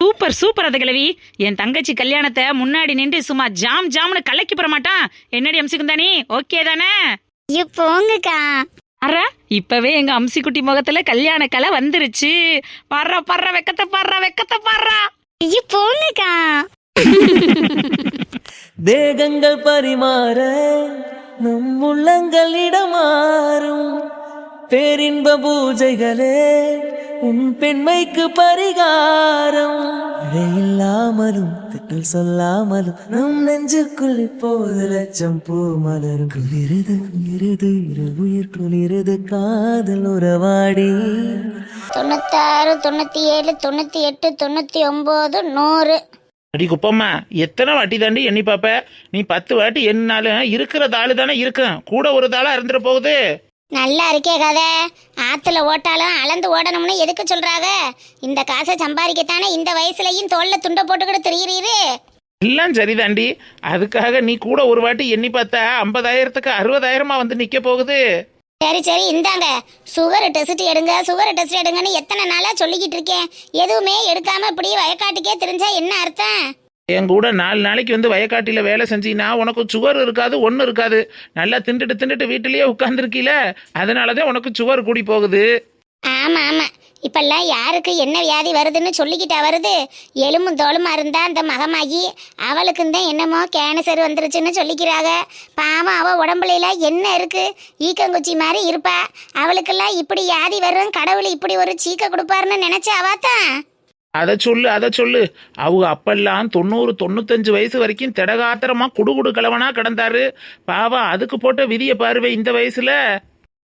Super super அது கிழவி என் தங்கச்சி கல்யாணத்தை முன்னாடி நின்று சும்மா ஜாம் ஜாம்னு கலக்கி போற மாட்டான். என்னடி அம்சிக்குந்தானி? ஓகே தானே? போங்கக்கா. அற இப்பவே எங்க அம்சிக்குட்டி முகத்துல கல்யாண கலை வந்துருச்சு. பர்றா பர்றா வெக்கத்தை பர்றா வெக்கத்தை பர்றா. ஐயோ போங்கக்கா தேகங்கள் பரிமாற நம் உள்ளங்கள் இடமாறும். பேரின்ப பூஜைகளே உன் பெண்மைக்கு பரிகாரம். இதை இல்லாமலும் திட்டல் சொல்லாமலும் நம் நெஞ்சுக்குள் இப்போது லட்சம் பூ மலரும். குளிரது குளிரது இரு உயிர் குளிரது காதல் உறவாடி. தொண்ணூத்தாறு தொண்ணூத்தி ஏழு தொண்ணூத்தி எட்டு தொண்ணூத்தி ஒன்பது நூறு. அடி குப்பம்மா எத்தனை வாட்டி தாண்டி எண்ணி பாப்ப? நீ பத்து வாட்டி எண்ணாலும் இருக்கிற தாளு தானே இருக்கும். கூட ஒரு தாளா இருந்துட போகுது. நல்லா இருக்கே கதை. ஆத்துல ஓட்டாலும் அளந்து ஓடணும்னு எதுக்கு சொல்றாங்க இந்த காசை சம்பாதிக்கத்தானே இந்த வயசுலயும் தோல்ல துண்டை போட்டுக்கிட்டு திரியிறீரு? எல்லாம் சரிதாண்டி. அதுக்காக நீ கூட ஒரு வாட்டி எண்ணி பார்த்தா ஐம்பதாயிரத்துக்கு அறுபதாயிரமா வந்து நிக்க போகுது. சரி சரி இந்தாங்க. சுகர் டெஸ்ட் எடுங்க சுகர் டெஸ்ட் எடுங்கன்னு எத்தனை நாளா சொல்லிக்கிட்டு இருக்கேன். எதுவுமே எடுக்காம இப்படியே வயக்காட்டுக்கே தெரிஞ்சா என்ன அர்த்தம்? என் கூட நாலு நாளைக்கு வந்து வயக்காட்டில் வேலை செஞ்சீங்கன்னா உனக்கு சுகர் இருக்காது ஒன்றும் இருக்காது. நல்லா திண்டுட்டு திண்டுட்டு வீட்டிலேயே உட்காந்துருக்கீல அதனாலதான் உனக்கு சுகர் கூடி போகுது. ஆமாம் ஆமாம் இப்பெல்லாம் யாருக்கு என்ன வியாதி வருதுன்னு சொல்லிக்கிட்டா வருது. எலும்பும் தோலுமா இருந்தா அந்த மகமாகி அவளுக்கு தான் என்னமோ கேன்சர் வந்துருச்சுன்னு சொல்லிக்கிறாங்க பாவம் அவள் உடம்புல என்ன இருக்கு? ஈக்கங்குச்சி மாதிரி இருப்பா. அவளுக்கெல்லாம் இப்படி வியாதி வரும் கடவுள் இப்படி ஒரு சீக்க கொடுப்பாருன்னு நினைச்சா அவாத்தான் அதை சொல்லு அதை சொல்லு. அவங்க அப்பெல்லாம் தொண்ணூறு தொண்ணூத்தஞ்சு வயசு வரைக்கும் திடகாத்திரமா குடுகுடு கிழவனா கிடந்தாரு. பாவா அதுக்கு போட்ட விதியை பாருவே இந்த வயசுல.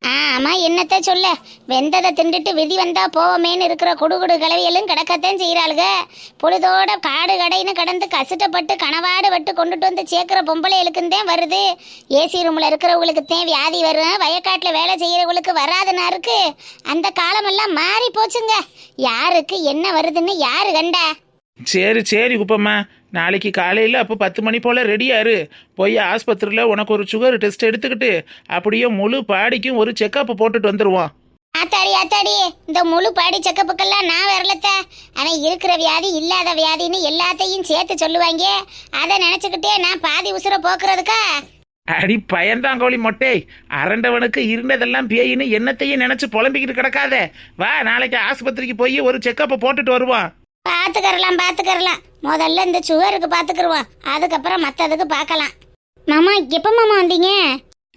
ஆமா என்னத்த சொல்ல? வெந்ததை திண்டுட்டு விதி வந்தா போவோமேன்னு இருக்கிற குடுகுடு கிளவியலும் கிடக்கத்தான் செய்கிறாளுக பொழுதோட காடு கடைன்னு கடந்து கஷ்டப்பட்டு கனவாடு வட்டு கொண்டுட்டு வந்து சேர்க்குற பொம்பளைகளுக்குந்தான் வருது. ஏசி ரூமில் இருக்கிறவங்களுக்கு தான் வியாதி வரும். வயக்காட்டில் வேலை செய்கிறவங்களுக்கு வராதுன்னா இருக்கு. அந்த காலமெல்லாம் மாறி போச்சுங்க யாருக்கு என்ன வருதுன்னு யாரு கண்டா? சரி சரி குப்பம்மா. நாளைக்கு காலையில் அப்போ பத்து மணி போல் ரெடியாரு போய் ஆஸ்பத்திரியில் உனக்கு ஒரு சுகர் டெஸ்ட் எடுத்துக்கிட்டு அப்படியே முழு பாடிக்கும் ஒரு செக்கப் போட்டுட்டு வந்துடுவோம் ஆத்தாடி ஆத்தாடி. இந்த முழு பாடி செக்கப்புக்கெல்லாம் நான் வரலத்த. அவன் இருக்கிற வியாதி இல்லாத வியாதின்னு எல்லாத்தையும் சேர்த்து சொல்லுவாங்க. அதை நினச்சிக்கிட்டே நான் பாதி உசுர போக்குறதுக்கா? அடி பயந்தாங்கோழி மொட்டை. அரண்டவனுக்கு இருந்ததெல்லாம் பேயின்னு என்னத்தையும் நினச்சி புலம்பிக்கிட்டு கிடக்காத. வா நாளைக்கு ஆஸ்பத்திரிக்கு போய் ஒரு செக்கப்பை போட்டுட்டு வருவான் பார்த்துக்கறலாம் பார்த்துக்கறலாம் முதல்ல இந்த சுகருக்கு பார்த்துக்கிருவோம் அதுக்கப்புறம் மற்றதுக்கு பார்க்கலாம் மாமா எப்போ மாமா வந்தீங்க?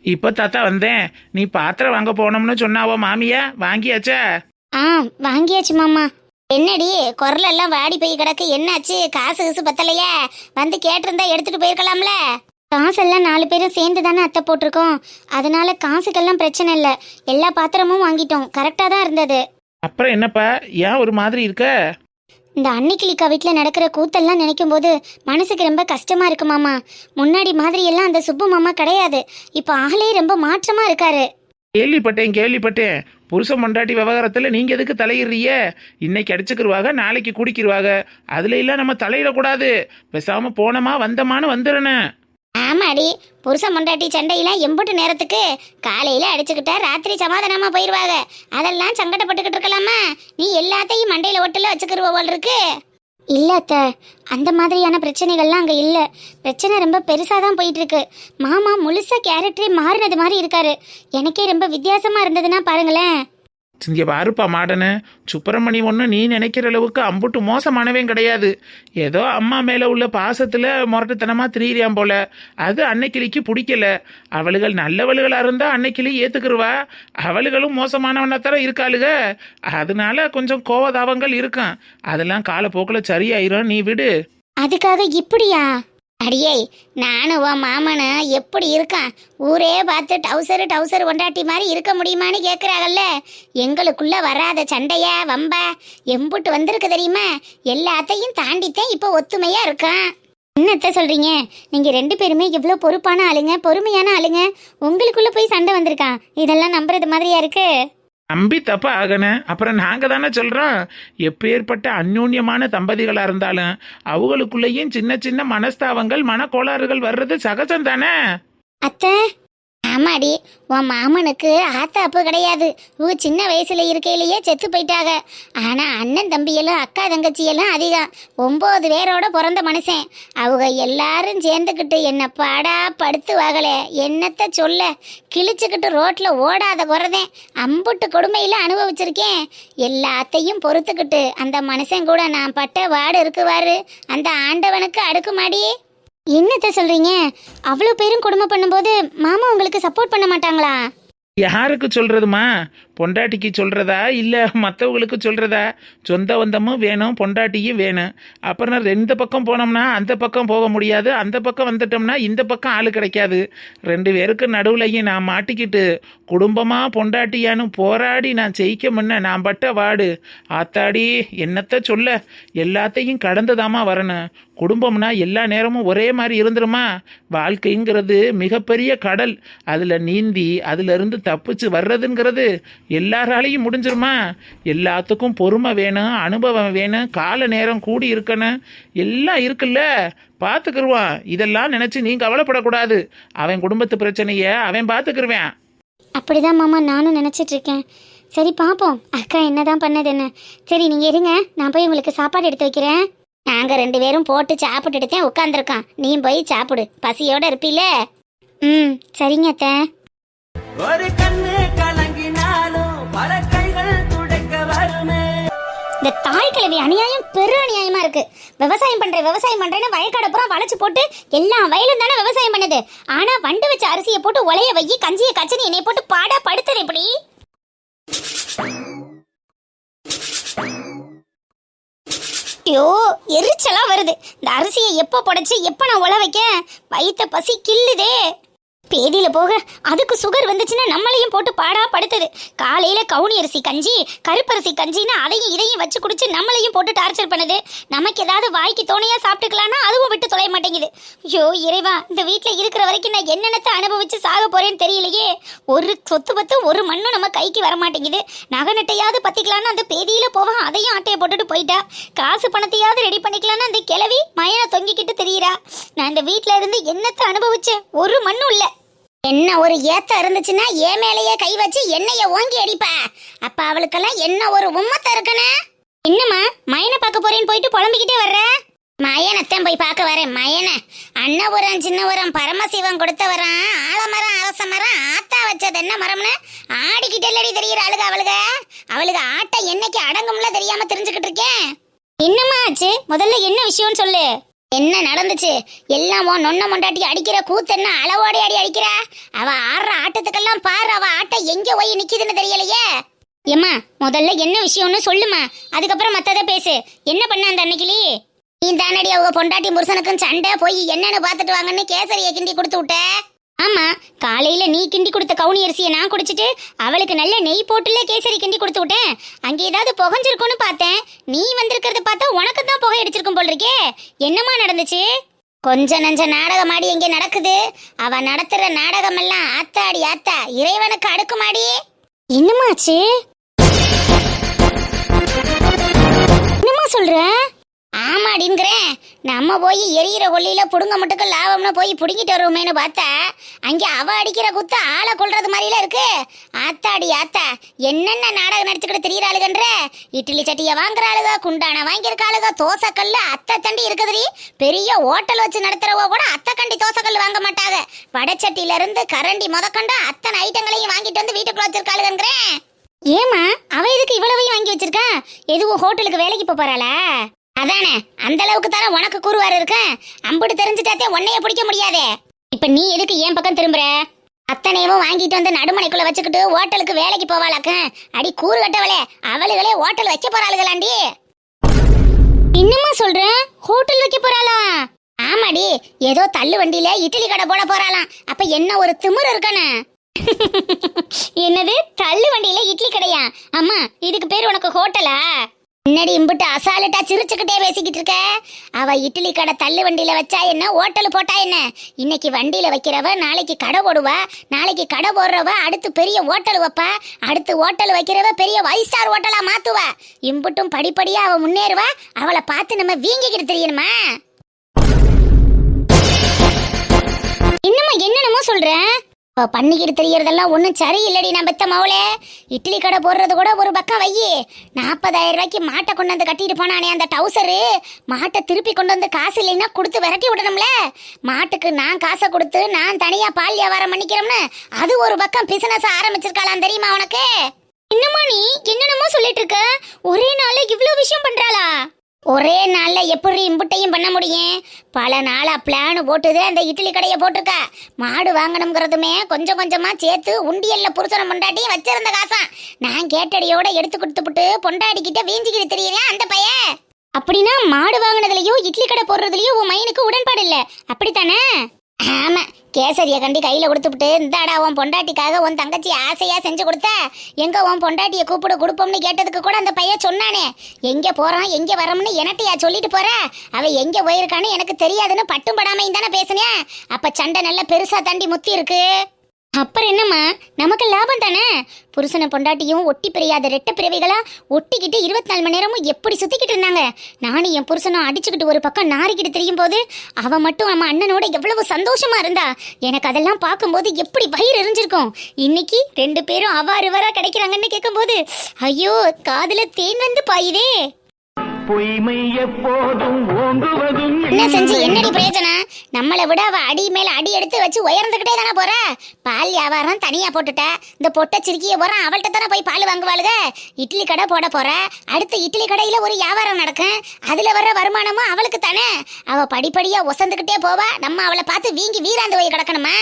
இப்போ தாத்தா வந்தேன். நீ பாத்திரம் வாங்க போனோம்னு சொன்னாவோ மாமியா? வாங்கியாச்சா? ஆ வாங்கியாச்சு மாமா. என்னடி குரல் எல்லாம் வாடி போய் கிடக்கு. என்னாச்சு? காசு கீசு பத்தலையா? வந்து கேட்டிருந்தா எடுத்துட்டு போயிருக்கலாம்ல? காசெல்லாம் நாலு பேரும் சேர்ந்து தானே அத்தை போட்டிருக்கோம். அதனால காசுக்கெல்லாம் பிரச்சனை இல்லை. எல்லா பாத்திரமும் வாங்கிட்டோம். கரெக்டாக தான் இருந்தது. அப்புறம் என்னப்பா? ஏன் ஒரு மாதிரி இருக்க? இந்த அன்னைக்கிளிக்கா வீட்டில் நடக்கிற கூத்தெல்லாம் நினைக்கும் போது மனசுக்கு ரொம்ப கஷ்டமாக இருக்கு மாமா. முன்னாடி மாதிரியெல்லாம் அந்த சுப்பு மாமா கிடையாது. இப்போ ஆளே ரொம்ப மாற்றமாக இருக்காரு. கேள்விப்பட்டேன் கேள்விப்பட்டேன். புருஷன் பொண்டாட்டி விவகாரத்தில் நீங்கள் எதுக்கு தலையிடுறீங்க? இன்னைக்கு அடிச்சுக்கிருவாங்க நாளைக்கு குடிக்கிருவாங்க அதுல எல்லாம் நம்ம தலையிடக்கூடாது. பேசாமல் போனோமா வந்தமான்னு வந்துடணும். ஆமாடி புருஷன் பொண்டாட்டி சண்டையெல்லாம் எம்புட்டு நேரத்துக்கு காலையில் அடிச்சுக்கிட்டா ராத்திரி சமாதானமாக போயிடுவாங்க அதெல்லாம் சங்கடப்பட்டுக்கிட்டு இருக்கலாமா? நீ எல்லாத்தையும் மண்டையில் ஒட்டில் வச்சுக்கிருவ போல் இருக்கு. இல்ல அத்த அந்த மாதிரியான பிரச்சனைகள்லாம் அங்கே இல்லை. பிரச்சனை ரொம்ப பெருசாக தான் போயிட்டுருக்கு. மாமா முழுசாக கேரக்டரே மாறினது மாதிரி இருக்காரு. எனக்கே ரொம்ப வித்தியாசமாக இருந்ததுன்னா பாருங்களேன். இங்கே பாருப்பா மாடனு. சுப்பிரமணி ஒன்று நீ நினைக்கிற அளவுக்கு அம்புட்டு மோசமானவன் கிடையாது. ஏதோ அம்மா மேலே உள்ள பாசத்தில் முரட்டுத்தனமாக திரியிறியான் போல. அது அன்னைக்கிளிக்கு பிடிக்கல. அவளுகள் நல்லவளுகளாக இருந்தால் அன்னைக்கிளி ஏற்றுக்குருவா அவளுகளும் மோசமானவனாத்தான் இருக்காளுக. அதனால கொஞ்சம் கோவதாபங்கள் இருக்கும். அதெல்லாம் காலப்போக்கில் சரியாயிரும். நீ விடு. அதுக்காக இப்படியா? அடியே நானும் உன் மாமனு எப்படி இருக்கான்? ஊரே பார்த்து டவுசரு டவுசர் கொண்டாட்டி மாதிரி இருக்க முடியுமான்னு கேட்குறாங்கல்ல எங்களுக்குள்ளே வராத சண்டைய வம்ப? எம்புட்டு வந்திருக்கு தெரியுமா? எல்லாத்தையும் தாண்டித்தான் இப்போ ஒத்துமையாக இருக்கான். என்னத்த சொல்கிறீங்க நீங்கள் ரெண்டு பேருமே எவ்வளோ பொறுப்பான ஆளுங்க பொறுமையான ஆளுங்க. உங்களுக்குள்ளே போய் சண்டை வந்திருக்கான். இதெல்லாம் நம்புறது மாதிரியா இருக்குது நம்பி தப்ப ஆகணும் அப்புறம் நாங்கள் தானே சொல்கிறோம் எப்பேற்பட்ட அந்யோன்யமான தம்பதிகளாக இருந்தாலும் அவங்களுக்குள்ளேயும் சின்ன சின்ன மனஸ்தாபங்கள் மனக்கோளாறுகள் வர்றது சகஜம் தானே? அத்தை ஆமாடி உன் மாமனுக்கு ஆத்தாப்பு கிடையாது. இவங்க சின்ன வயசுல இருக்கையிலேயே செத்து போயிட்டாங்க ஆனா அண்ணன் தம்பியெல்லாம் அக்கா தங்கச்சியெல்லாம் அதிகம். ஒம்பது பேரோட பிறந்த மனுஷன். அவங்க எல்லாரும் சேர்ந்துக்கிட்டு என்னை பாடா படுத்து வகலை. என்னத்த சொல்ல? கிழிச்சுக்கிட்டு ரோட்ல ஓடாத குறதேன். அம்புட்டு கொடுமையில அனுபவிச்சிருக்கேன். எல்லாத்தையும் பொறுத்துக்கிட்டு அந்த மனுஷன் கூட நான் பட்ட வாடு இருக்குவாரு. அந்த ஆண்டவனுக்கு அடுக்குமாடி. என்னத்த சொல்றீங்க? அவ்வளோ பேரும் குடும்பம் பண்ணும்போது மாமா உங்களுக்கு சப்போர்ட் பண்ண மாட்டாங்களா? யாருக்கு சொல்றதுமா? பொண்டாட்டிக்கு சொல்றதா? இல்ல மற்றவங்களுக்கு சொல்றதா? சொந்த வந்தமும் வேணும் பொண்டாட்டியும் வேணும். அப்புறம் ரெண்டு பக்கம் போனோம்னா அந்த பக்கம் போக முடியாது. அந்த பக்கம் வந்துட்டோம்னா இந்த பக்கம் ஆள் கிடைக்காது. ரெண்டு பேருக்கு நடுவுலையும் நான் மாட்டிக்கிட்டு குடும்பமா பொண்டாட்டியான்னு போராடி நான் ஜெயிக்க முன்ன நான் பட்ட வாடு. ஆத்தாடி என்னத்த சொல்ல? எல்லாத்தையும் கடந்துதாம்மா வரணும். குடும்பம்னா எல்லா நேரமும் ஒரே மாதிரி இருந்துருமா? வாழ்க்கைங்கிறது மிகப்பெரிய கடல். அதில் நீந்தி அதிலிருந்து தப்பிச்சு வர்றதுங்கிறது எல்லாராலையும் முடிஞ்சிருமா? எல்லாத்துக்கும் பொறுமை வேணும் அனுபவம் வேணும் கால நேரம் கூடி இருக்கணும். எல்லாம் இருக்குல்ல? பார்த்துக்கிருவான். இதெல்லாம் நினச்சி நீ கவலைப்படக்கூடாது. அவன் குடும்பத்து பிரச்சனையை அவன் பார்த்துக்கிருவேன். அப்படிதான் மாமா நானும் நினச்சிட்டு இருக்கேன் சரி பார்ப்போம் அக்கா என்னதான் பண்ணது என்ன சரி நீங்கள் இருங்க. நான் போய் உங்களுக்கு சாப்பாடு எடுத்து வைக்கிறேன். நாங்க ரெண்டு பேரும் போட்டு சாப்பிட்டுட்டு தான் உட்காந்துருக்கோம் நீ போய் சாப்பிடு. பசியோட இருப்பீல? ம் சரிங்க அத்தை. ஒரு கண்ணு கலங்கினாலும் பல கைகள் துடைக்க வருமே. இந்த தாய் கிழவி அநியாயம் பெரு அநியாயமா இருக்கு. விவசாயம் பண்றேன் விவசாயம் பண்றேன்னு வயக்காட பூரா வளைச்சு போட்டு எல்லா வயலும் தானே விவசாயம் பண்ணுது. ஆனா வண்டு வச்ச அரிசியை போட்டு உலைய வையி கஞ்சிய கச்சனி என்னை போட்டு பாடா படுத்துது எப்படி ஐயோ எரிச்சலாக வருது. இந்த அரிசியை எப்போ புடைச்சி எப்போ நான் உழ வைக்க வயிற்ற பசி கில்லுதே பேதியில போக அதுக்கு சுகர் வந்துச்சுன்னா நம்மளையும் போட்டு பாடா படுத்துது. காலையில கவுனி அரிசி கஞ்சி கருப்பரிசி கஞ்சின்னு அதையும் இதையும் வச்சு குடிச்சு நம்மளையும் போட்டு டார்ச்சர் பண்ணுது. நமக்கு ஏதாவது வாய்க்கு தோணையா சாப்பிட்டுக்கலாம்னா அதுவும் விட்டு தொலைய மாட்டேங்குது. ஐயோ இறைவா இந்த வீட்டில் இருக்கிற வரைக்கும் நான் என்னென்னத்தை அனுபவிச்சு சாக போறேன்னு தெரியலையே. ஒரு சொத்து பத்து ஒரு மண்ணும் நம்ம கைக்கு வர மாட்டேங்குது. நகை நட்டையாவது பத்திக்கலாம்னு அந்த பேதியில போவா அதையும் ஆட்டையை போட்டுட்டு போயிட்டா. காசு பணத்தையாவது ரெடி பண்ணிக்கலாம்னு அந்த கிளவி மயனை தொங்கிக்கிட்டு தெரியுறா. நான் இந்த வீட்டில் இருந்து என்னத்தை அனுபவிச்சேன்? ஒரு மண்ணும் இல்லை. என்ன ஒரு ஏத்த இருந்துச்சுன்னா ஏ மேலேயே கை வச்சு என்னைய ஓங்கி அடிப்ப அப்ப அவளுக்கெல்லாம் என்ன ஒரு உம்மத்த இருக்கனே என்னம்மா மயனை பார்க்க போறேன்னு போயிட்டு புலம்பிக்கிட்டே வர்ற? மயனத்தான் போய் பார்க்க வரேன் மயனை. அன்னபுரம் சின்னபுரம் பரமசிவம் கொடுத்த வரம் ஆலமரம் அரச மரம் ஆத்தா வச்சது என்ன மரம்னு? ஆடிக்கிட்டே இல்லடி தெரியுற அழுக அவளுக? அவளுக ஆட்டை என்னைக்கு அடங்கும்ல தெரியாம தெரிஞ்சுக்கிட்டு இருக்கேன். என்னம்மா ஆச்சு? முதல்ல என்ன விஷயம்னு சொல்லு. என்ன நடந்துச்சு? எல்லாம் உன் நொன்ன மொண்டாட்டி அடிக்கிற கூத்து என்ன அளவோட அடி அடிக்கிற? அவ ஆடுற ஆட்டத்துக்கெல்லாம் பாரு அவ ஆட்டம் எங்க போய் நிக்குதுன்னு தெரியலையே. ஏம்மா முதல்ல என்ன விஷயம்னு சொல்லுமா அதுக்கப்புறம் மத்தத பேசு. என்ன பண்ண அந்த அன்னைக்கிளி? நீ தானடி அவங்க பொண்டாட்டி புருஷனுக்கும் சண்டை போய் என்னன்னு பார்த்துட்டு வாங்கன்னு கேசரியை கிண்டி கொடுத்து விட்ட? ஆமா காலையில நீ கிண்டி கொடுத்த கவுனி அரிசியை நான் குடிச்சிட்டு அவளுக்கு நல்ல நெய் போட்டுல கேசரி கிண்டி கொடுத்து விட்டேன். அங்கே ஏதாவது புகஞ்சிருக்கும்னு பார்த்தேன். நீ வந்திருக்கிறத பார்த்தா உனக்கு தான் புகை அடிச்சிருக்கும் போல் இருக்கே என்னம்மா நடந்துச்சு? கொஞ்ச நஞ்ச நாடகம் ஆடி நடக்குது? அவ நடத்துற நாடகம் எல்லாம் ஆத்தாடி ஆத்தா இறைவனுக்கு அடுக்குமாடி. என்னமாச்சு என்னம்மா சொல்ற? ஆமாடிங்கிறேன் நம்ம போய் எரியிற கொல்லியில புடுங்க மட்டுக்கு லாபம்னு போய் புடுங்கிட்டு வருவோமேனு பார்த்தா அங்கே அவ அடிக்கிற குத்து ஆளை கொள்றது மாதிரில இருக்கு. ஆத்தாடி ஆத்தா என்னென்ன நாடகம் நடிச்சுக்கிட்டு தெரியறாளுகன்ற? இட்லி சட்டியை வாங்குறாளுக குண்டான வாங்கியிருக்காளுக தோசைக்கல்ல அத்தை தண்டி இருக்குதுடி. பெரிய ஹோட்டல் வச்சு நடத்துறவோ கூட அத்தை கண்டி தோசைக்கல் வாங்க மாட்டாங்க வடச்சட்டியில இருந்து கரண்டி முதக்கொண்டு அத்தனை ஐட்டங்களையும் வாங்கிட்டு வந்து வீட்டுக்குள்ள வச்சிருக்காளுங்கிறேன் ஏமா அவ எதுக்கு இவ்வளவையும் வாங்கி வச்சிருக்கா? எதுவும் ஹோட்டலுக்கு வேலைக்கு போறாளா? அதானே? அந்த அளவுக்கு தானே உனக்கு கூறுவாரு இருக்க? அம்புட்டு தெரிஞ்சுட்டாத்தே உன்னைய பிடிக்க முடியாதே. இப்ப நீ எதுக்கு ஏன் பக்கம் திரும்புற? அத்தனையும் வாங்கிட்டு வந்து நடுமனைக்குள்ள வச்சுக்கிட்டு ஹோட்டலுக்கு வேலைக்கு போவாளாக்க? அடி கூறு கட்டவளே. அவளுகளே ஹோட்டல் வைக்க போறாளுகளாண்டி. என்னம்மா சொல்றேன் ஹோட்டல் வைக்க போறாளா? ஆமாடி ஏதோ தள்ளு வண்டியில இட்லி கடை போட போறாளாம். அப்ப என்ன ஒரு திமிரு இருக்கானே? என்னது? தள்ளு வண்டியில இட்லி கடையா? அம்மா இதுக்கு பேர் உனக்கு ஹோட்டலா? முன்னாடி இம்புட்டு அசாலட்டா சிரிச்சுக்கிட்டே பேசிக்கிட்டு இருக்க? அவ இட்லி கடை தள்ளு வண்டியில வச்சா என்ன? ஹோட்டல் போட்டா என்ன? இன்னைக்கு வண்டியில வைக்கிறவ நாளைக்கு கடை போடுவா நாளைக்கு கடை போடுறவ அடுத்து பெரிய ஹோட்டல் வைப்பா அடுத்து ஹோட்டல் வைக்கிறவ பெரிய ஃபைவ் ஸ்டார் ஹோட்டலா மாத்துவா. இம்புட்டும் படிப்படியா அவ முன்னேறுவா அவளை பார்த்து நம்ம வீங்கிக்கிட்டு தெரியணுமா? என்னம்மா என்னென்னமோ சொல்றேன் பண்ணிக்கிட்டு தெரியறதெல்லாம் ஒன்றும் சரியில்லடி நான் பெத்த மவுளே. இட்லி கடை போடுறது கூட ஒரு பக்கம் வையி. நாற்பதாயிரம் ரூபாய்க்கு மாட்டை கொண்டு வந்து கட்டிட்டு போனானே அந்த டவுசரு. மாட்டை திருப்பி கொண்டு வந்து காசு இல்லைன்னா கொடுத்து விரட்டி விடணும்ல. மாட்டுக்கு நான் காசை கொடுத்து நான் தனியா பால் வியாபாரம் பண்ணிக்கிறோம்னு அது ஒரு பக்கம் பிசினஸ் ஆரம்பிச்சிருக்காளாம் தெரியுமா உனக்கு? என்னம்மா நீ? என்னென்னமோ சொல்லிட்டு இருக்க. ஒரே நாள் இவ்வளோ விஷயம் பண்றாளா? ஒரே நாள்ல எப்படி இம்புட்டையும் பண்ண முடியும்? பல நாளா பிளான் போட்டுது அந்த இட்லி கடையை போட்டிருக்கா. மாடு வாங்கணுங்கிறதுமே கொஞ்சம் கொஞ்சமா சேர்த்து உண்டியல்ல புருஷனை பொண்டாட்டியும் வச்சிருந்த காசா. நான் கேட்டடியோட எடுத்து கொடுத்துப்புட்டு பொண்டாடிக்கிட்ட வீஞ்சிக்கிட்டு தெரியல அந்த பையன்? அப்படின்னா மாடு வாங்கினதுலையும் இட்லி கடை போடுறதுலயோ உன் மைனுக்கு உடன்பாடு இல்ல. அப்படித்தானே? ஆமா கேசரியை கண்டி கையில் கொடுத்துப்புட்டு இந்தாடா உன் பொண்டாட்டிக்காக உன் தங்கச்சி ஆசையாக செஞ்சு கொடுத்த. எங்கே உன் பொண்டாட்டியை கூப்பிட கொடுப்போம்னு கேட்டதுக்கு கூட அந்த பையன் சொன்னானே. எங்கே போகிறான் எங்கே வரோம்னு எனட்டையா சொல்லிட்டு போகிற அவள் எங்கே போயிருக்கான்னு எனக்கு தெரியாதுன்னு பட்டும் படாமையும் தானே பேசுனேன் அப்போ சண்டை நல்ல பெருசாக தாண்டி முத்தி இருக்கு. அப்புறம் என்னம்மா? நமக்கு லாபம் தானே? புருஷனை பொண்டாட்டியும் ஒட்டி பிரியாத ரெட்ட பிறவைகளா ஒட்டிக்கிட்டு இருபத்தி நாலு மணி நேரமும் எப்படி சுத்திக்கிட்டு இருந்தாங்க? நானும் என் புருஷனும் அடிச்சுக்கிட்டு ஒரு பக்கம் நாரிக்கிட்டு தெரியும் போது அவ மட்டும் நம்ம அண்ணனோட எவ்வளவு சந்தோஷமா இருந்தா? எனக்கு அதெல்லாம் பார்க்கும்போது எப்படி வயிறு எரிஞ்சிருக்கும்? இன்னைக்கு ரெண்டு பேரும் அவ்வாறு வரா கிடைக்கிறாங்கன்னு கேட்கும்போது ஐயோ காதுல தேன் வந்து பாயுதே. பொய்மை எப்போதும் ஓங்குவதும் என்ன செஞ்சு என்னடி பிரயோஜனம்? நம்மளை விட அவ அடி மேல அடி எடுத்து வச்சு உயர்ந்துகிட்டே தானே போற? பால் வியாபாரம் தனியா போட்டுட்ட. இந்த பொட்டை சிரிக்கிய போறான் அவள்கிட்ட தானே போய் பால் வாங்குவாளுக? இட்லி கடை போட போற. அடுத்து இட்லி கடையில ஒரு வியாபாரம் நடக்கும். அதுல வர்ற வருமானமும் அவளுக்கு தானே? அவ படிப்படியா ஒசந்துகிட்டே போவா. நம்ம அவளை பார்த்து வீங்கி வீராந்து போய் கிடக்கணுமா?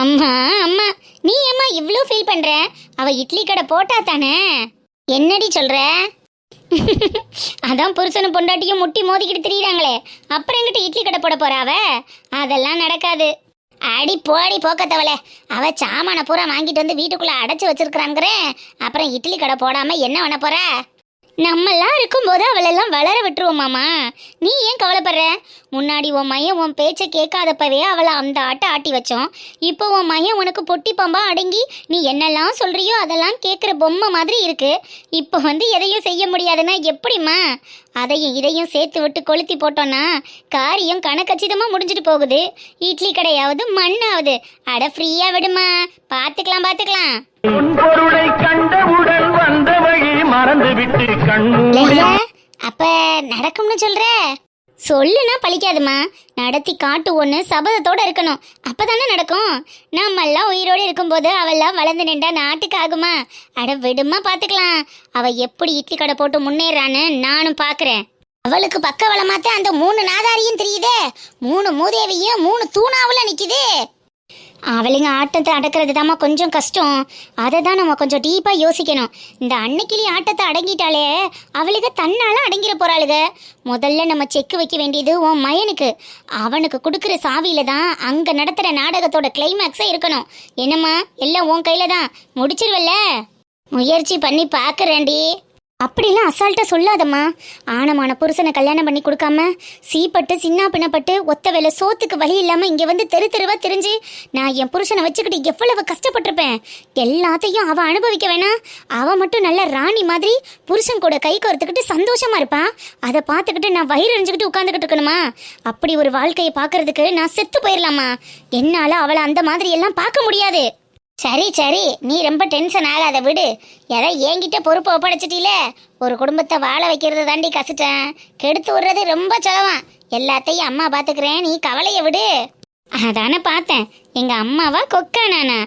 அம்மா அம்மா நீ ஏம்மா இவ்ளோ ஃபீல் பண்ற? அவ இட்லி கடை போட்டா தானே? என்னடி சொல்ற? அதான் புருஷனும் பொண்டாட்டியும் முட்டி மோதிக்கிட்டு திரியிறாங்களே. அப்புறம் எங்கிட்ட இட்லி கடை போட போறாவ அவ? அதெல்லாம் நடக்காது. அடி போடி போக்கத்தவளே. அவ சாமான பூரா வாங்கிட்டு வந்து வீட்டுக்குள்ள அடைச்சு வச்சிருக்கிறாங்கிறேன் அப்புறம் இட்லி கடை போடாம என்ன பண்ண போற? நம்மெல்லாம் இருக்கும்போது அவளெல்லாம் வளர விட்டுருவோமாமா நீ ஏன் கவலைப்படுற? முன்னாடி உன் மையன் உன் பேச்சை கேட்காதப்பவே அவளை அந்த ஆட்டை ஆட்டி வச்சோம். இப்போ உன் மையன் உனக்கு பொட்டி பம்பா அடங்கி நீ என்னெல்லாம் சொல்றியோ அதெல்லாம் கேட்குற பொம்மை மாதிரி இருக்கு. இப்போ வந்து எதையும் செய்ய முடியாதுன்னா எப்படிம்மா? அதையும் இதையும் சேர்த்து விட்டு கொளுத்தி போட்டோன்னா காரியம் கணக்கச்சிதமாக முடிஞ்சிட்டு போகுது. இட்லி கடையாவது மண்ணாவது. அட ஃப்ரீயாக விடுமா பார்த்துக்கலாம் பார்த்துக்கலாம். வழி மறந்துவிட்டு கண்மூடி. அப்ப நடக்கும்னு சொல்ற? சொல்லுனா பழிக்காதுமா. நடத்தி காட்டு ஒன்று சபதத்தோட இருக்கணும். அப்பதானே நடக்கும். நம்மெல்லாம் உயிரோடு இருக்கும்போது அவெல்லாம் வளர்ந்து நின்றா நாட்டுக்கு ஆகுமா? அட விடுமா பார்த்துக்கலாம் அவ எப்படி இட்லி கடை போட்டு முன்னேறான்னு நானும் பார்க்குறேன் அவளுக்கு பக்க அந்த மூணு நாதாரியும் தெரியுதே. மூணு மூதேவியும் மூணு தூணாவில் நிற்குது அவளுங்க ஆட்டத்தை அடக்கிறது தாம்மா கொஞ்சம் கஷ்டம். அதை தான் நம்ம கொஞ்சம் டீப்பாக யோசிக்கணும். இந்த அன்னைக்கிளி ஆட்டத்தை அடங்கிட்டாலே அவளுக்கு தன்னால் அடங்கிற போகிறாளுக முதல்ல நம்ம செக் வைக்க வேண்டியது உன் மயனுக்கு. அவனுக்கு கொடுக்குற சாவியில் தான் அங்கே நடத்துகிற நாடகத்தோட கிளைமேக்ஸே இருக்கணும். என்னம்மா எல்லாம் உன் கையில் தான். முடிச்சிருவல்ல? முயற்சி பண்ணி பார்க்குறேன்டி அப்படிலாம் அசால்ட்டாக சொல்லாதம்மா. ஆனமான புருஷனை கல்யாணம் பண்ணி கொடுக்காம சீப்பட்டு சின்ன பின்னப்பட்டு ஒத்த வேலை சோத்துக்கு வழி இல்லாமல் இங்கே வந்து தெரு தெருவாக தெரிஞ்சு நான் என் புருஷனை வச்சுக்கிட்டு எவ்வளவு கஷ்டப்பட்டிருப்பேன். எல்லாத்தையும் அவள் அனுபவிக்க வேணாம் அவள் மட்டும் நல்ல ராணி மாதிரி புருஷன் கூட கை கோர்த்துக்கிட்டு சந்தோஷமாக இருப்பான். அதை பார்த்துக்கிட்டு நான் வயிறு எரிஞ்சுக்கிட்டு உட்காந்துக்கிட்டு இருக்கணுமா? அப்படி ஒரு வாழ்க்கையை பார்க்கறதுக்கு நான் செத்து போயிடலாமா என்னால் அவளை அந்த மாதிரி எல்லாம் பார்க்க முடியாது. சரி சரி. நீ ரொம்ப டென்ஷன் ஆகாத விடு. எதை என்கிட்ட பொறுப்பை ஒப்படைச்சிட்டீல. ஒரு குடும்பத்தை வாழ வைக்கிறது தாண்டி கஷ்டம் கெடுத்து விடுறது ரொம்ப சுலவம். எல்லாத்தையும் அம்மா பார்த்துக்கிறேன் நீ கவலையை விடு. அதானே பார்த்தேன். எங்க அம்மாவா கொக்கா நானா?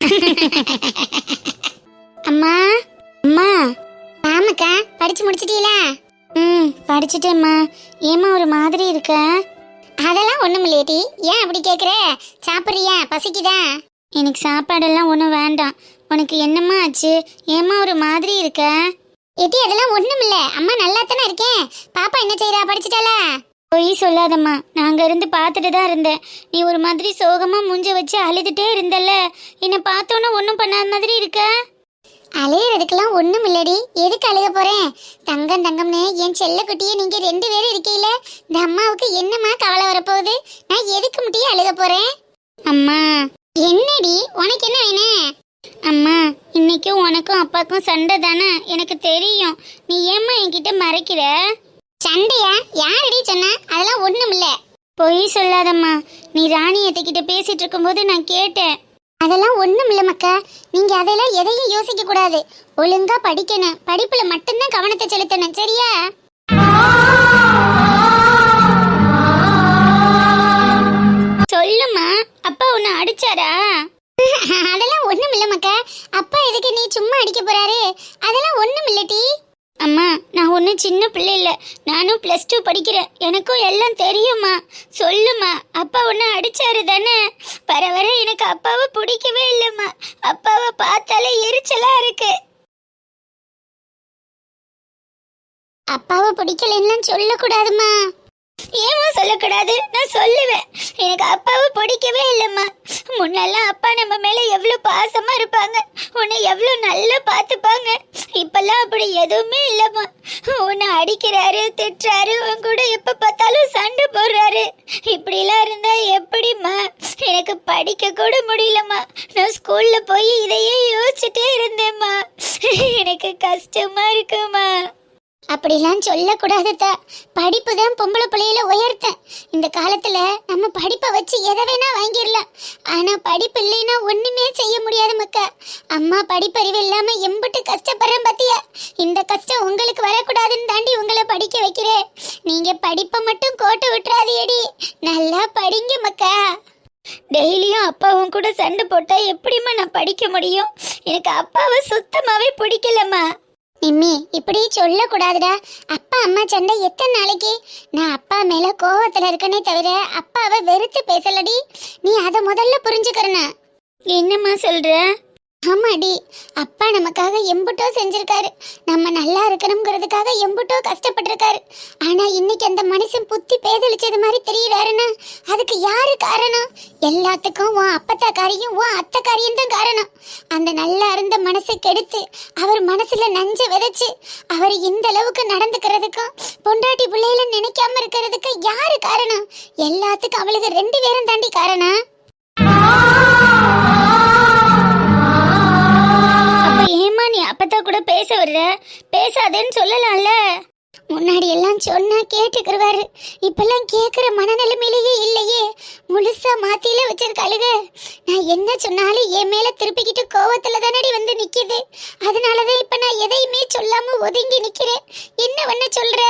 அம்மா அம்மா. ஆமாக்கா படிச்சு முடிச்சிட்டீங்களா ம் படிச்சுட்டேம்மா. ஏம்மா ஒரு மாதிரி இருக்க? அதெல்லாம் ஒண்ணும் இல்லையேட்டி ஏன் அப்படி கேக்குற? சாப்பிட்றியா? பசிக்குதா? எனக்கு சாப்பாடெல்லாம் ஒன்றும் வேண்டாம். உனக்கு என்னம்மா ஆச்சு? ஏம்மா ஒரு மாதிரி இருக்க? எட்டி அதெல்லாம் ஒன்றும் இல்லை. அம்மா நல்லா தானே இருக்கேன். பாப்பா என்ன செய்கிறா படிச்சிட்டாளா? பொய் சொல்லாதம்மா. நாங்கள் இருந்து பார்த்துட்டு தான் இருந்தேன். நீ ஒரு மாதிரி சோகமாக மூஞ்ச வச்சு அழுதுட்டே இருந்தல்ல. என்னை பார்த்தோன்னே ஒன்றும் பண்ணாத மாதிரி இருக்க? அழுகிறதுக்கெல்லாம் ஒன்றும் இல்லடி. எதுக்கு அழுக போகிறேன் தங்கம் தங்கம்னு என் செல்லக்குட்டியே நீங்கள் ரெண்டு பேரும் இருக்கீங்கள இந்த அம்மாவுக்கு என்னம்மா கவலை வரப்போகுது? நான் எதுக்கு முட்டியே அழுக போகிறேன் அம்மா. என்னடி? உனக்கு என்ன வேணும் அம்மா இன்னைக்கு உனக்கும் அப்பாவுக்கும் சண்டை தானே? எனக்கு தெரியும். நீ ஏம்மா என்கிட்ட மறைக்கிற? சண்டையா? யாரடி சொன்ன? அதெல்லாம் ஒண்ணும் இல்ல. பொய் சொல்லாதம்மா. நீ ராணி கிட்ட பேசிட்டு இருக்கும்போது நான் கேட்டேன். அதெல்லாம் ஒண்ணும் இல்ல மக்கா. நீங்க அதெல்லாம் எதையும் யோசிக்க கூடாது. ஒழுங்கா படிக்கணும். படிப்புல மட்டும்தான் கவனத்தை செலுத்தணும். சரியா? சொல்லுமா அப்பா உன்னை அடிச்சாரா? அதெல்லாம் ஒண்ணும் இல்ல மக்கா அப்பா எதுக்கு நீ சும்மா அடிக்க போறாரு? அதெல்லாம் ஒண்ணும் இல்லடி அம்மா நான் ஒன்றும் சின்ன பிள்ளை இல்லை. நானும் ப்ளஸ் டூ படிக்கிறேன். எனக்கும் எல்லாம் தெரியுமா சொல்லுமா அப்பா ஒன்று அடிச்சாரு தானே? வர வர எனக்கு அப்பாவை பிடிக்கவே இல்லைம்மா. அப்பாவை பார்த்தாலே எரிச்சலா இருக்கு. அப்பாவை பிடிக்கலன்னு சொல்லக்கூடாதுமா ஏமா சொல்லக்கூடாது? நான் சொல்லுவேன். எனக்கு அப்பாவை பிடிக்கவே இல்லைம்மா. முன்னெல்லாம் அப்பா நம்ம மேலே எவ்வளோ பாசமாக இருப்பாங்க. உன்னை எவ்வளோ நல்லா பார்த்துப்பாங்க. இப்பெல்லாம் அப்படி எதுவுமே இல்லைம்மா. உன்னை அடிக்கிறாரு திட்டுறாரு உன் கூட எப்போ பார்த்தாலும் சண்டை போடுறாரு. இப்படிலாம் இருந்தால் எப்படிம்மா? எனக்கு படிக்க கூட முடியலம்மா. நான் ஸ்கூலில் போய் இதையே யோசிச்சுட்டே இருந்தேம்மா. எனக்கு கஷ்டமாக இருக்குமா அப்படிலாம் சொல்லக்கூடாது தா படிப்பு தான் பொம்பளை பிள்ளையில உயர்த்தேன் இந்த காலத்தில் நம்ம படிப்பை வச்சு எதை வேணா வாங்கிடலாம். ஆனால் படிப்பு இல்லைன்னா ஒன்றுமே செய்ய முடியாது மக்கா. அம்மா படிப்பறிவு இல்லாமல் எம்பிட்டு கஷ்டப்படுறேன் பாத்தியா? இந்த கஷ்டம் உங்களுக்கு வரக்கூடாதுன்னு தாண்டி உங்களை படிக்க வைக்கிறேன். நீங்கள் படிப்பை மட்டும் கோட்டை விட்டுறாதேடி நல்லா படிங்க மக்கா. டெய்லியும் அப்பாவும் கூட சண்டை போட்டால் எப்படிம்மா நான் படிக்க முடியும்? எனக்கு அப்பாவை சுத்தமாகவே பிடிக்கலம்மா. நிம்மி இப்படி சொல்லக்கூடாதுடா. அப்பா அம்மா சண்டை எத்தனை நாளைக்கு? நான் அப்பா மேல கோவத்துல இருக்கனே தவிர அப்பாவை வெறுத்து பேசலடி. நீ அதை முதல்ல புரிஞ்சுக்கிறன? என்னம்மா சொல்ற? ஆமாடி. அப்பா நமக்காக எம்புட்டோ செஞ்சிருக்காரு. நம்ம நல்லா இருக்கணுங்கிறதுக்காக எம்புட்டோ கஷ்டப்பட்டிருக்காரு. ஆனா இன்னைக்கு அந்த மனுஷன் புத்தி பேதளிச்சது மாதிரி தெரியறாருன்னா அதுக்கு யாரு காரணம்? எல்லாத்துக்கும் உன் அப்பத்தாக்காரியும் உன் அத்தைக்காரியும் தான் காரணம். அந்த நல்லா இருந்த மனசை கெடுத்து அவர் மனசுல நஞ்ச விதைச்சு அவர் இந்த அளவுக்கு நடந்துக்கிறதுக்கும் பொண்டாட்டி பிள்ளையில நினைக்காம இருக்கிறதுக்கு யாரு காரணம்? எல்லாத்துக்கும் அவளுக்கு ரெண்டு பேரும் தாண்டி காரணம். ஏமா நீ அப்பதான் கூட பேச வர்ற பேசாதேன்னு சொல்லலாம்ல. முன்னாடி எல்லாம் சொன்னா கேட்டுக்கிறவாரு இப்பெல்லாம் கேக்குற மனநிலைமையிலேயே இல்லையே. முழுசா மாத்தியில வச்சிருக்காளுக. நான் என்ன சொன்னாலும் என் மேல திருப்பிக்கிட்டு கோவத்துல தானடி வந்து நிக்குது. அதனாலதான் இப்ப நான் எதையுமே சொல்லாம ஒதுங்கி நிக்கிறேன். என்ன பண்ண சொல்ற?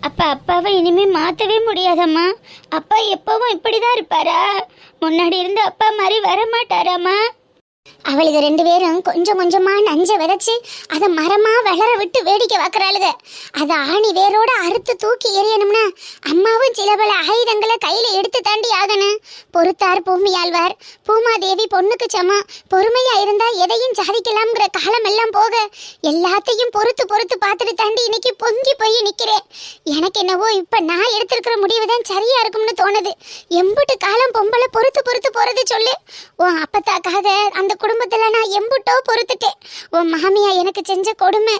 அப்ப அப்பாவை இனிமே மாத்தவே முடியாதம்மா. அப்பா எப்பவும் இப்படிதான் இருப்பாரா? முன்னாடி இருந்த அப்பா மாதிரி வர மாட்டாராம்மா அவளுக்கு ரெண்டு பேரும் கொஞ்சம் கொஞ்சமா நஞ்ச விதைச்சு அதை மரமா வளர விட்டு வேடிக்கை பார்க்குறாளுக. அதை ஆணி வேரோட அறுத்து தூக்கி எறியணும்னா அம்மாவும் சில பல ஆயுதங்களை கையில எடுத்து தாண்டி ஆகணும். பொறுத்தார் பூமியாழ்வார். பூமாதேவி பொண்ணுக்கு சமம். பொறுமையா இருந்தா எதையும் சாதிக்கலாம்ங்கிற காலம் எல்லாம் போக எல்லாத்தையும் பொறுத்து பொறுத்து பார்த்துட்டு தாண்டி இன்னைக்கு பொங்கி போய் நிக்கிறேன். எனக்கு என்னவோ இப்ப நான் எடுத்திருக்கிற முடிவு தான் சரியா இருக்கும்னு தோணுது. எம்புட்டு காலம் பொம்பளை பொறுத்து பொறுத்து போறது சொல்லு. உன் அப்பத்தாக்காக அந்த குடும்பத்துல நான் எம்புட்டோ பொறுத்துட்டேன். உன் மாமியா எனக்கு செஞ்ச கொடுமை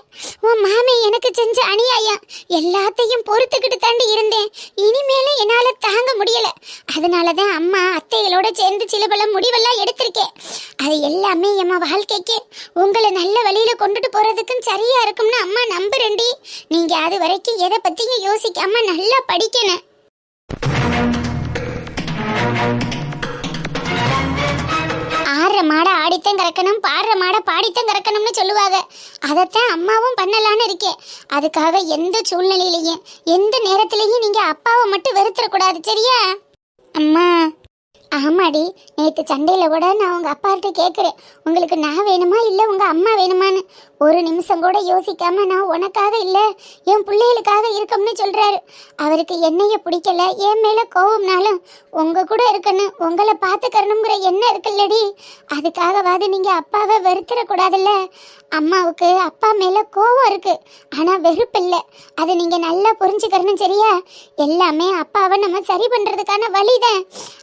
உன் மாமி எனக்கு செஞ்ச அநியாயம் எல்லாத்தையும் பொறுத்துக்கிட்டு தாண்டி இருந்தேன். இனிமேலும் என்னால தாங்க முடியல. அதனாலதான் அம்மா அத்தைகளோட சேர்ந்து சில பல முடிவெல்லாம் எடுத்திருக்கேன். அது எல்லாமே என் வாழ்க்கைக்கு உங்களை நல்ல வழியில கொண்டுட்டு போறதுக்கும் சரியா இருக்கும்னு அம்மா நம்புறேன்டி. நீங்க அது வரைக்கும் எதை பத்தியும் யோசிக்காம நல்லா படிக்கணும். ஆடுற மாடை ஆடித்தான் கறக்கணும் பாடுற மாடை பாடித்தான் கறக்கணும்னு சொல்லுவாங்க. அதைத்தான் அம்மாவும் பண்ணலான்னு இருக்கேன் அதுக்காக எந்த சூழ்நிலையிலையும் எந்த நேரத்திலையும் நீங்கள் அப்பாவை மட்டும் வெறுத்துடக்கூடாது சரியா? அம்மா ஆமாடி நேற்று சண்டையில் கூட நான் உங்கள் அப்பாட்ட கேட்குறேன் உங்களுக்கு நான் வேணுமா இல்லை உங்கள் அம்மா வேணுமான்னு? ஒரு நிமிஷம் கூட யோசிக்காம நான் உனக்காக இல்ல என் பிள்ளைகளுக்காக இருக்கோம்னு சொல்றாரு. அவருக்கு என்னைய பிடிக்கல என் மேல கோவம்னாலும் உங்க கூட இருக்கணும் உங்களை பார்த்துக்கறணுங்கிற எண்ணம் இருக்குல்லடி. அதுக்காகவாது நீங்க அப்பாவை வெறுத்துற கூடாதுல்ல அம்மாவுக்கு அப்பா மேல கோவம் இருக்கு ஆனா வெறுப்பு இல்லை. அதை நீங்க நல்லா புரிஞ்சுக்கறணும் சரியா? எல்லாமே அப்பாவை நம்ம சரி பண்றதுக்கான வழிதான்.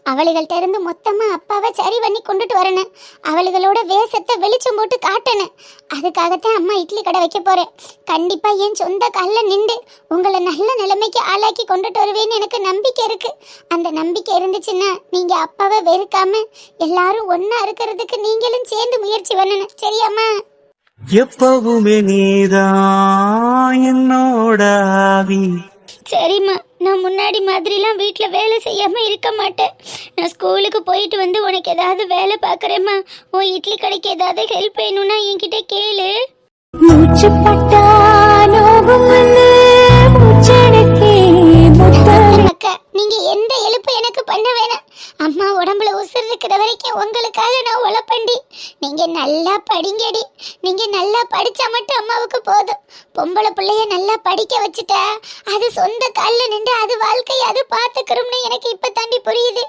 அவளுகள்கிட்ட இருந்து மொத்தமா அப்பாவை சரி பண்ணி கொண்டுட்டு வரணும். அவளுகளோட வேஷத்தை வெளிச்சம் போட்டு காட்டணும். அதுக்காகத்தான் அம்மா இட்லி கடை வைக்க போறேன். கண்டிப்பா என் சொந்த காலில் நின்று உங்களை நல்ல நிலைமைக்கு ஆளாக்கி கொண்டுட்டு வருவேன்னு எனக்கு நம்பிக்கை இருக்கு. அந்த நம்பிக்கை இருந்துச்சுன்னா நீங்க அப்பாவை வெறுக்காம எல்லாரும் ஒண்ணா இருக்கிறதுக்கு நீங்களும் சேர்ந்து முயற்சி பண்ணணும். சரியாம்மா? எப்பவுமே நீதான் என்னோட சரிம்மா. நான் முன்னாடி மாதிரிலாம் வீட்டில் வேலை செய்யாமல் இருக்க மாட்டேன். நான் ஸ்கூலுக்கு போயிட்டு வந்து உனக்கு ஏதாவது வேலை பார்க்குறேம்மா. உன் இட்லி கடைக்கு ஏதாவது ஹெல்ப் வேணும்னா என்கிட்ட கேளு. மூச்சு பட்டா நீங்க எந்த எழுப்பு எனக்கு பண்ண வேணாம். அம்மா உடம்புல உசுர் இருக்கிற வரைக்கும் உங்களுக்காக நான் உழப்பண்டி. நீங்க நல்லா படிங்கடி. நீங்க நல்லா படிச்சா மட்டும் அம்மாவுக்கு போதும். பொம்பளை பிள்ளைய நல்லா படிக்க வச்சுட்டா அது சொந்த காலில் நின்று அது வாழ்க்கையை அது பார்த்துக்கிறோம்னு எனக்கு இப்போ தாண்டி புரியுது.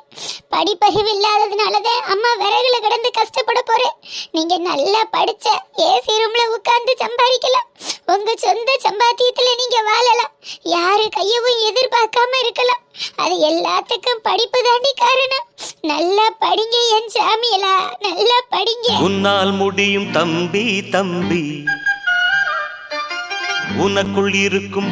படிப்பறிவு இல்லாததுனாலதான் அம்மா விறகுல கிடந்து கஷ்டப்பட போறேன் நீங்க நல்லா படிச்ச ஏசி ரூம்ல உட்கார்ந்து சம்பாதிக்கலாம். உங்க சொந்த சம்பாத்தியத்துல நீங்க வாழலாம். யாரு கையவும் எதிர்பார்க்காம இருக்கலாம். அது எல்லாத்துக்கும் படிப்பு தாண்டி காரணம். நல்லா படிங்க என் சாமியலா. நல்லா படிங்க. உன்னால் முடியும் தம்பி தம்பி. உனக்குள் இருக்கும்